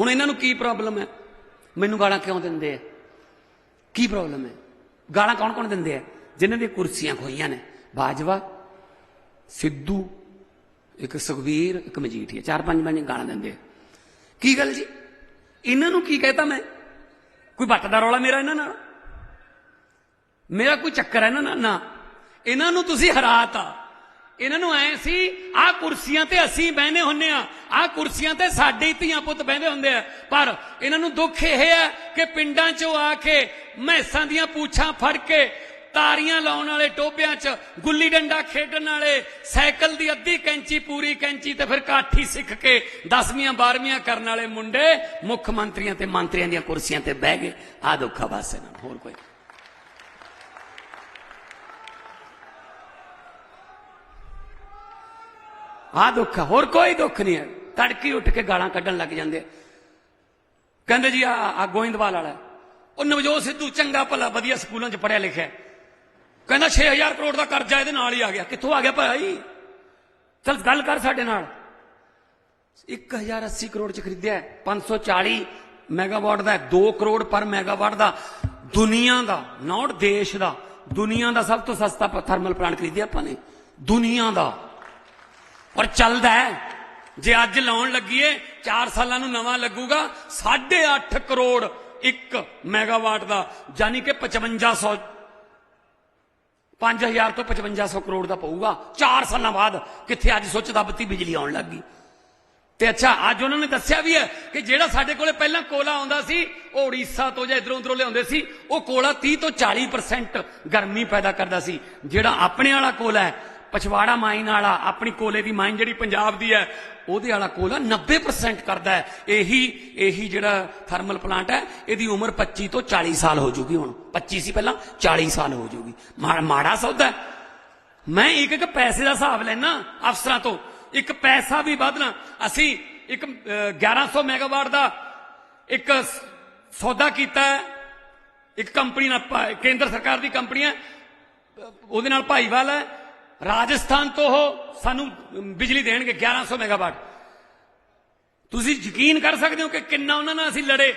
ਹੁਣ ਇਹਨਾਂ ਨੂੰ ਕੀ ਪ੍ਰੋਬਲਮ ਹੈ? ਮੈਨੂੰ ਗਾਲਾਂ ਕਿਉਂ ਦਿੰਦੇ ਆ? ਕੀ ਪ੍ਰੋਬਲਮ ਹੈ? ਗਾਲਾਂ ਕੌਣ ਕੌਣ ਦਿੰਦੇ ਆ? ਜਿਨ੍ਹਾਂ ਦੀਆਂ ਕੁਰਸੀਆਂ ਖੋਈਆਂ ਨੇ। ਬਾਜਵਾ, ਸਿੱਧੂ, ਇੱਕ ਸੁਖਵੀਰ ਇੱਕ ਮਜੀਠੀਆ ਚਾਰ ਪੰਜ ਪੰਜ ਗਾਲਾਂ ਦਿੰਦੇ ਆ। ਕੀ ਗੱਲ ਜੀ? ਇਹਨਾਂ ਨੂੰ ਕੀ ਕਹਿਤਾ ਮੈਂ? ਕੋਈ ਵੱਟ ਦਾ ਰੌਲਾ ਮੇਰਾ ਇਹਨਾਂ ਨਾਲ? ਮੇਰਾ ਕੋਈ ਚੱਕਰ ਹੈ ਇਹਨਾਂ ਨਾਲ? ਨਾ। ਇਹਨਾਂ ਨੂੰ ਤੁਸੀਂ ਹਰਾਤਾ। ਇਹਨਾਂ ਨੂੰ ਐ ਸੀ ਆਹ ਕੁਰਸੀਆਂ ਤੇ ਅਸੀਂ ਬਹਿਨੇ ਹੁੰਨੇ ਆ ਆਹ ਕੁਰਸੀਆਂ ਤੇ ਸਾਡੇ ਧੀਆਂ ਪੁੱਤ ਬਹਿੰਦੇ ਹੁੰਦੇ ਆ। ਪਰ ਇਹਨਾਂ ਨੂੰ ਦੁੱਖ ਇਹ ਹੈ ਕਿ ਪਿੰਡਾਂ 'ਚੋਂ ਆ ਕੇ ਮੈਸਾਂ ਦੀਆਂ ਪੂਛਾਂ ਫੜ ਕੇ ਤਾਰੀਆਂ ਲਾਉਣ ਵਾਲੇ ਟੋਬਿਆਂ 'ਚ ਗੁੱਲੀ ਡੰਡਾ ਖੇਡਣ ਵਾਲੇ ਸਾਈਕਲ ਦੀ ਅੱਧੀ ਕੈਂਚੀ, ਪੂਰੀ ਕੈਂਚੀ ਤੇ ਫਿਰ ਕਾਠੀ ਸਿੱਖ ਕੇ 10ਵੀਆਂ 12ਵੀਆਂ ਕਰਨ ਵਾਲੇ ਮੁੰਡੇ ਮੁੱਖ ਮੰਤਰੀਆਂ ਤੇ ਮੰਤਰੀਆਂ ਦੀਆਂ ਕੁਰਸੀਆਂ ਤੇ ਬਹਿ ਗਏ। ਆਹ ਦੁੱਖ ਆ ਬਸ ਇਹਨਾਂ ਨੂੰ, ਹੋਰ ਕੋਈ। ਆਹ ਦੁੱਖ ਆ, ਹੋਰ ਕੋਈ ਦੁੱਖ ਨਹੀਂ ਹੈ। ਤੜਕੀ ਉੱਠ ਕੇ ਗਾਲਾਂ ਕੱਢਣ ਲੱਗ ਜਾਂਦੇ ਕਹਿੰਦੇ ਜੀ, ਆ ਆ ਗੋਇੰਦਵਾਲ ਵਾਲਾ ਉਹ ਨਵਜੋਤ ਸਿੱਧੂ ਚੰਗਾ ਭਲਾ ਵਧੀਆ ਸਕੂਲਾਂ 'ਚ ਪੜਿਆ ਲਿਖਿਆ ਹੈ। ਕਹਿੰਦਾ 6000 ਕਰੋੜ ਦਾ ਕਰਜ਼ਾ ਇਹਦੇ ਨਾਲ ਹੀ ਆ ਗਿਆ। ਕਿੱਥੋਂ ਆ ਗਿਆ ਭਾਈ? ਚਲ ਗੱਲ ਕਰ ਸਾਡੇ ਨਾਲ। 1080 ਕਰੋੜ 'ਚ ਖਰੀਦਿਆ ਹੈ। 540 ਮੈਗਾਵਾਟ ਦਾ 2 ਕਰੋੜ ਪਰ ਮੈਗਾਵਾਟ ਦਾ। ਦੁਨੀਆ ਦਾ ਨਾਟ ਦੇਸ਼ ਦਾ। ਦੁਨੀਆ ਦਾ ਸਭ ਤੋਂ ਸਸਤਾ ਥਰਮਲ ਪਲਾਂਟ ਖਰੀਦਿਆ ਆਪਾਂ ਨੇ। ਦੁਨੀਆ ਦਾ। ਔਰ ਚੱਲਦਾ ਹੈ। ਜੇ ਅੱਜ ਲਾਉਣ ਲੱਗੀਏ 4 ਸਾਲਾਂ ਨੂੰ ਨਵਾਂ ਲੱਗੂਗਾ 8.5 ਕਰੋੜ 1 ਮੈਗਾਵਾਟ ਦਾ, ਯਾਨੀ ਕਿ 5500 5000 ਤੋਂ 5500 ਕਰੋੜ ਦਾ ਪਊਗਾ। 4 ਸਾਲਾਂ ਬਾਅਦ ਕਿੱਥੇ ਅੱਜ ਸੁੱਚ ਦੱਬਤੀ ਬਿਜਲੀ ਆਉਣ ਲੱਗੀ ਤੇ ਅੱਛਾ, ਅੱਜ ਉਹਨਾਂ ਨੇ ਦੱਸਿਆ ਵੀ ਹੈ ਕਿ ਜਿਹੜਾ ਸਾਡੇ ਕੋਲੇ ਪਹਿਲਾਂ ਕੋਲਾ ਆਉਂਦਾ ਸੀ, ਉਹ ਉੜੀਸਾ ਤੋਂ ਜਾਂ ਇਧਰੋਂ ਉਧਰੋਂ ਲਿਆਉਂਦੇ ਸੀ, ਉਹ ਕੋਲਾ 30 ਤੋਂ 40% ਗਰਮੀ ਪੈਦਾ ਕਰਦਾ ਸੀ। ਜਿਹੜਾ ਆਪਣੇ ਵਾਲਾ ਕੋਲਾ ਹੈ ਪਛਵਾੜਾ ਮਾਈਨ ਵਾਲਾ ਆਪਣੀ ਕੋਲੇ ਦੀ ਮਾਈਨ ਜਿਹੜੀ ਪੰਜਾਬ ਦੀ ਹੈ ਉਹਦੇ ਵਾਲਾ ਕੋਲਾ 90% ਕਰਦਾ ਹੈ। ਇਹੀ ਇਹੀ ਜਿਹੜਾ ਥਰਮਲ ਪਲਾਂਟ ਹੈ ਇਹਦੀ ਉਮਰ 25 ਤੋਂ 40 ਸਾਲ ਹੋ ਜੂਗੀ ਹੁਣ। 25 ਸੀ ਪਹਿਲਾਂ 40 ਸਾਲ ਹੋ ਜੂਗੀ। ਮਾ- ਮਾੜਾ ਸੌਦਾ ਮੈਂ ਇੱਕ ਇੱਕ ਪੈਸੇ ਦਾ ਹਿਸਾਬ ਲੈਣਾ ਅਫਸਰਾਂ ਤੋਂ। ਇੱਕ ਪੈਸਾ ਵੀ ਵਧਣਾ। ਅਸੀਂ ਇੱਕ ਅਹ, 1100 ਮੈਗਾਵਾਟ ਦਾ ਇੱਕ ਸੌਦਾ ਕੀਤਾ ਹੈ। ਇੱਕ ਕੰਪਨੀ ਨਾਲ ਕੇਂਦਰ ਸਰਕਾਰ ਦੀ ਕੰਪਨੀ ਹੈ। ਉਹਦੇ ਨਾਲ ਭਾਈਵਾਲ ਹੈ। ਰਾਜਸਥਾਨ ਤੋਂ ਉਹ ਸਾਨੂੰ ਬਿਜਲੀ ਦੇਣਗੇ 1100 ਮੈਗਾਵਾਟ। ਤੁਸੀਂ ਯਕੀਨ ਕਰ ਸਕਦੇ ਹੋ ਕਿ ਕਿੰਨਾ ਉਹਨਾਂ ਨਾਲ ਅਸੀਂ ਲੜੇ?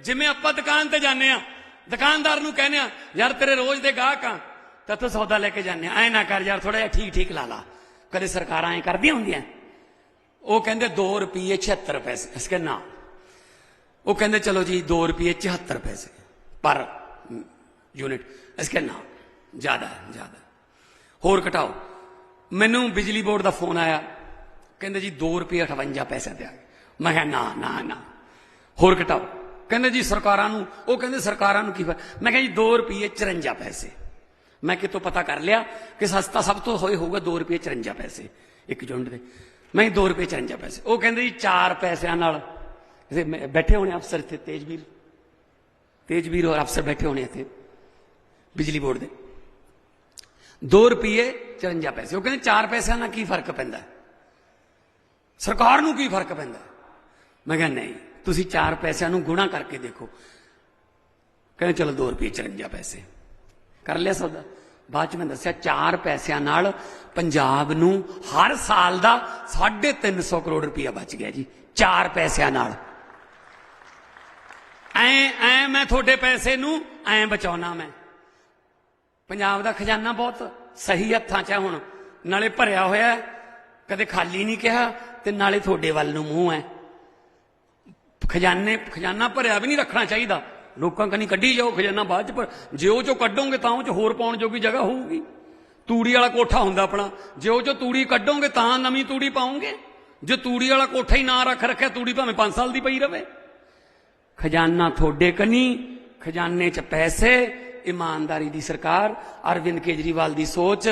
ਜਿਵੇਂ ਆਪਾਂ ਦੁਕਾਨ ਤੇ ਜਾਂਦੇ ਆ ਦੁਕਾਨਦਾਰ ਨੂੰ ਕਹਿੰਦੇ ਆ ਯਾਰ ਤੇਰੇ ਰੋਜ਼ ਦੇ ਗਾਹਕ ਆ, ਤਾਂ ਤੂੰ ਸੌਦਾ ਲੈ ਕੇ ਜਾਂਦੇ ਆ ਐ ਨਾ ਕਰ ਯਾਰ ਥੋੜਾ ਜਿਹਾ ਠੀਕ ਠੀਕ ਲਾ ਲਾ। ਕਦੇ ਸਰਕਾਰਾਂ ਐ ਕਰਦੀਆਂ ਹੁੰਦੀਆਂ? ਉਹ ਕਹਿੰਦੇ 2 ਰੁਪਏ 76 ਪੈਸੇ, ਇਸ ਕੇ ਉਹ ਕਹਿੰਦੇ, ਚਲੋ ਜੀ 2 ਰੁਪਏ 74 ਪੈਸੇ ਪਰ, ਯੂਨਿਟ, ਇਸ ਕੇ ਜ਼ਿਆਦਾ ਜ਼ਿਆਦਾ। ਹੋਰ ਘਟਾਓ। ਮੈਨੂੰ ਬਿਜਲੀ ਬੋਰਡ ਦਾ ਫੋਨ ਆਇਆ। ਕਹਿੰਦੇ ਜੀ 2 ਰੁਪਏ 58 ਪੈਸੇ ਦੇ ਮੈਂ ਕਿਹਾ, ਨਾ ਨਾ ਨਾ। ਹੋਰ ਘਟਾਓ। ਕਹਿੰਦੇ ਜੀ ਸਰਕਾਰਾਂ ਨੂੰ, ਉਹ ਕਹਿੰਦੇ ਸਰਕਾਰਾਂ ਨੂੰ ਕੀ ਫ਼ਰਕ? ਮੈਂ ਕਿਹਾ ਜੀ 2 ਰੁਪਏ 54 ਪੈਸੇ। ਮੈਂ ਕਿਤੋਂ ਪਤਾ ਕਰ ਲਿਆ ਕਿ ਸਸਤਾ ਸਭ ਤੋਂ ਹੋਏ ਹੋਊਗਾ 2 ਰੁਪਏ 54 ਪੈਸੇ। ਇੱਕ ਯੂਨਿਟ ਦੇ। ਮੈਂ 2 ਰੁਪਏ 54 ਪੈਸੇ। ਉਹ ਕਹਿੰਦੇ ਜੀ 4 ਪੈਸਿਆਂ ਨਾਲ। ਬੈਠੇ ਹੋਣੇ ਅਫਸਰ ਇੱਥੇ, ਤੇਜਵੀਰ। ਤੇਜਵੀਰ ਔਰ ਅਫਸਰ ਬੈਠੇ ਹੋਣੇ ਇੱਥੇ, ਬਿਜਲੀ ਬੋਰਡ ਦੇ। 2 ਰੁਪਏ 54 ਪੈਸੇ ਉਹ ਕਹਿੰਦੇ 4 ਪੈਸਿਆਂ ਨਾਲ ਕੀ ਫ਼ਰਕ ਪੈਂਦਾ ਸਰਕਾਰ ਨੂੰ ਕੀ ਫ਼ਰਕ ਪੈਂਦਾ ਮੈਂ ਕਿਹਾ ਨਹੀਂ ਤੁਸੀਂ 4 ਪੈਸਿਆਂ ਨੂੰ ਗੁਣਾ ਕਰਕੇ ਦੇਖੋ ਕਹਿੰਦੇ ਚਲੋ 2 ਰੁਪਏ 54 ਪੈਸੇ ਕਰ ਲਿਆ ਸੌਦਾ ਬਾਅਦ ਚ ਮੈਂ ਦੱਸਿਆ 4 ਪੈਸਿਆਂ ਨਾਲ ਪੰਜਾਬ ਨੂੰ ਹਰ ਸਾਲ ਦਾ 350 ਕਰੋੜ ਰੁਪਇਆ ਬਚ ਗਿਆ ਜੀ 4 ਪੈਸਿਆਂ ਨਾਲ ਐ ਐ ਮੈਂ ਤੁਹਾਡੇ ਪੈਸੇ ਨੂੰ ਐ ਬਚਾਉਣਾ ਮੈਂ ਪੰਜਾਬ ਦਾ ਖਜ਼ਾਨਾ ਬਹੁਤ ਸਹੀ ਹੱਥਾਂ 'ਚ ਹੈ ਹੁਣ। ਨਾਲੇ ਭਰਿਆ ਹੋਇਆ ਕਦੇ ਖਾਲੀ ਨਹੀਂ ਕਿਹਾ ਤੇ ਨਾਲੇ ਤੁਹਾਡੇ ਵੱਲ ਨੂੰ ਮੂੰਹ ਹੈ। ਖਜ਼ਾਨੇ, ਖਜ਼ਾਨਾ ਭਰਿਆ ਵੀ ਨਹੀਂ ਰੱਖਣਾ ਚਾਹੀਦਾ। ਲੋਕਾਂ ਕਨੀ ਕੱਢੀ ਜਾਓ, ਖਜ਼ਾਨਾ ਬਾਅਦ ਚ ਪਰ ਜੇ ਉਹ ਚੋਂ ਕੱਢੋਗੇ ਤਾਂ ਉਹ ਚ ਹੋਰ ਪਾਉਣ ਜੋਗੀ ਜਗ੍ਹਾ ਹੋਊਗੀ। ਤੂੜੀ ਵਾਲਾ ਕੋਠਾ ਹੁੰਦਾ ਆਪਣਾ। ਜੇ ਉਹ ਚੋਂ ਤੂੜੀ ਕੱਢੋਗੇ ਤਾਂ ਨਵੀਂ ਤੂੜੀ ਪਾਉਂਗੇ। ਜੇ ਤੂੜੀ ਵਾਲਾ ਕੋਠਾ ਹੀ ਨਾ ਰੱਖ ਰੱਖਿਆ, ਤੂੜੀ ਭਾਵੇਂ 5 ਸਾਲ ਦੀ ਪਈ ਰਵੇ। ਖਜ਼ਾਨਾ ਤੁਹਾਡੇ ਕਨੀ, ਖਜ਼ਾਨੇ 'ਚ ਪੈਸੇ ਇਮਾਨਦਾਰੀ ਦੀ ਸਰਕਾਰ ਅਰਵਿੰਦ ਕੇਜਰੀਵਾਲ ਦੀ ਸੋਚ।